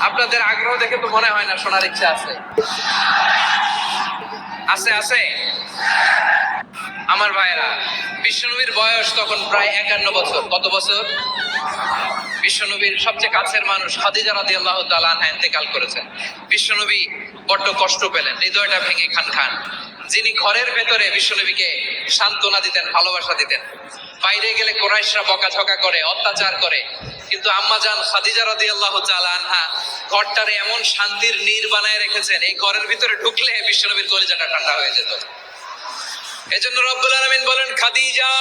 আপনাদের আগ্রহ দেখে তো মনে হয় না, শোনার ইচ্ছা আছে। আছে আছে। আমার বিশ্বনবীর বয়স তখন প্রায় একান্ন বছর। কত বছর? বিশ্বনবীর সবচেয়ে কাছের মানুষ খাদিজা রাদি আল্লাহ তালান ইন্তেকাল করেছেন। বিশ্বনবী বড্ড কষ্ট পেলেন, হৃদয়টা ভেঙে খান খান। যিনি ঘরের ভেতরে বিশ্বনবীকে সান্ত্বনা দিতেন, ভালোবাসা দিতেন। বাইরে গেলে কোরাইশরা বকাঝকা করে, অত্যাচার করে। কিন্তু আম্মা আম্মাজান খাদিজা রাদি আল্লাহ আনহা ঘরটারে এমন শান্তির নীর বানায় রেখেছেন, এই ঘরের ভিতরে ঢুকলে বিশ্বনবীর কলিজাটা ঠান্ডা হয়ে যেত। এজন্য রব্বুল আলামিন বলেন, খাদিজা,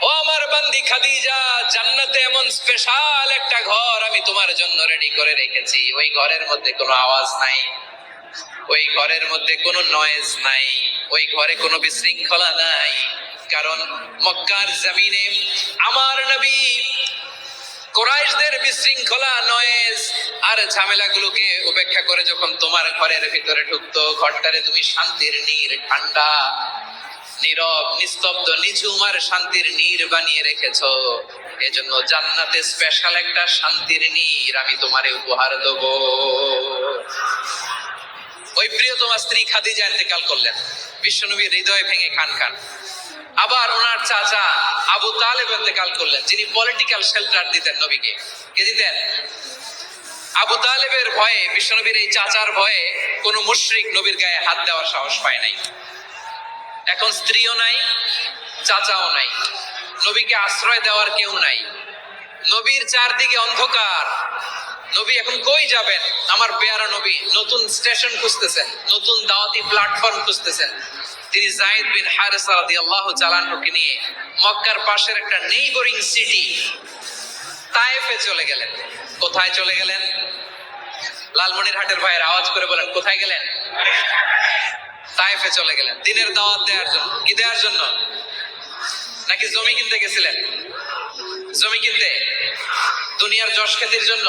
ও আমার বান্দি খাদিজা, জান্নাতে এমন স্পেশাল একটা ঘর আমি তোমার জন্য রেডি করে রেখেছি। ওই ঘরের মধ্যে কোনো আওয়াজ নাই। ওই ঘরের মধ্যে কোনো নয়েজ নাই। ওই ঘরে কোনো বিশৃঙ্খলা নাই। কারণ মক্কার জমিনে আমার নবী কোরাইশদের বিশৃঙ্খলা নয়েজ আর ঝামেলাগুলোকে উপেক্ষা করে যখন তোমার ঘরের ভিতরে ঢুকতো, ঘরটারে তুমি শান্তির নীর, ঠান্ডা, নীরব, নিস্তব্ধ, নিঝুম আর শান্তির নীর বানিয়ে রেখেছ। এজন্য জান্নাতে স্পেশাল একটা শান্তির নীর আমি তোমারে উপহার দেব। ওই প্রিয়তমা স্ত্রী খাদিজা ইন্তেকাল করলেন। বিশ্বনবীর হৃদয় ভেঙে খান খান আবার ওনার চাচা আবু তালেব ইন্তেকাল করলেন, যিনি পলিটিক্যাল শেল্টার দিতেন নবীকে। কে দিতেন? আবু তালেবের ভয়ে, বিশ্বনবীর এই চাচার ভয়ে কোন মুশরিক নবীর গায়ে হাত দেওয়ার সাহস পায় নাই। এখন স্ত্রীও নাই, চাচাও নাই। নবীকে আশ্রয় দেওয়ার কেউ নাই। নবীর চারদিকে অন্ধকার। নবী এখন কই যাবেন? আমার পেয়ারা নবী নতুন স্টেশন খুঁজতেছেন, নতুন দাওয়াতি প্ল্যাটফর্ম খুঁজতেছেন। তিনি জায়েদ বিন হারেসা রাদিয়াল্লাহু চালানহুকে নিয়ে মক্কার পাশের একটা নেইবরিং সিটি তায়েফে চলে গেলেন। কোথায় চলে গেলেন? লালমনিরহাটের ভাইয়ের আওয়াজ করে বলেন, কোথায় গেলেন? তায়েফে চলে গেলেন। দিনের দাওয়াত দেওয়ার জন্য। কি দেওয়ার জন্য? নাকি জমি কিনতে গেছিলেন? জমি কিনতে? দুনিয়ার যশ খ্যাতির জন্য,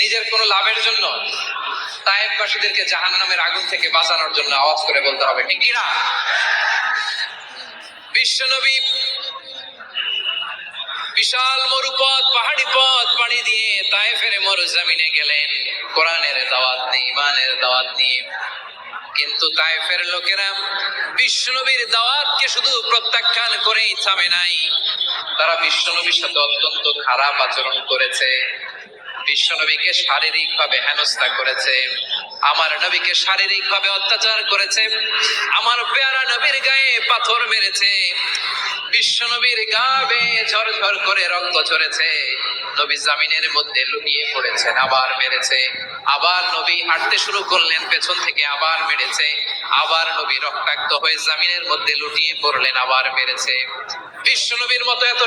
নিজের কোনো লাভের জন্য তায়েববাসীদেরকে জাহান নামের আগুন থেকে বাঁচানোর জন্য আওয়াজ করে বলতে হবে, ঠিক কিনা? বিশ্বনবী বিশাল মরুপথ, পাহাড়ি পথ পাড়ি দিয়ে তায়েফের মরু জমিনে গেলেন। কোরআনের দাওয়াত নিয়ে ইমানের দাওয়াত নিয়ে কিন্তু তাইফের লোকেরা বিষ্ণুবীর দাওয়াতকে শুধু প্রত্যাখ্যান করেই থামে নাই। তারা বিশ্বনবীর সাথে অত্যন্ত খারাপ আচরণ করেছে। বিশ্বনবীকে শারীরিক ভাবে হেনস্থা করেছে। আমার নবীকে শারীরিক ভাবে অত্যাচার করেছে। আমার পেয়ারা নবীর গায়ে পাথর মেরেছে। বিশ্বনবীর গা বেয়ে ঝরঝর করে রক্ত ঝরেছে। নবী জামিনের মধ্যে লুকিয়ে পড়েছেন, আবার মেরেছে। আবার নবী হাঁটতে শুরু করলেন, পেছন থেকে আবার মেরেছে। আবার নবী রক্তাক্ত হয়ে জামিনের মধ্যে লুটিয়ে পড়লেন, আবার মেরেছে। বিশ্বনবীর মতো এত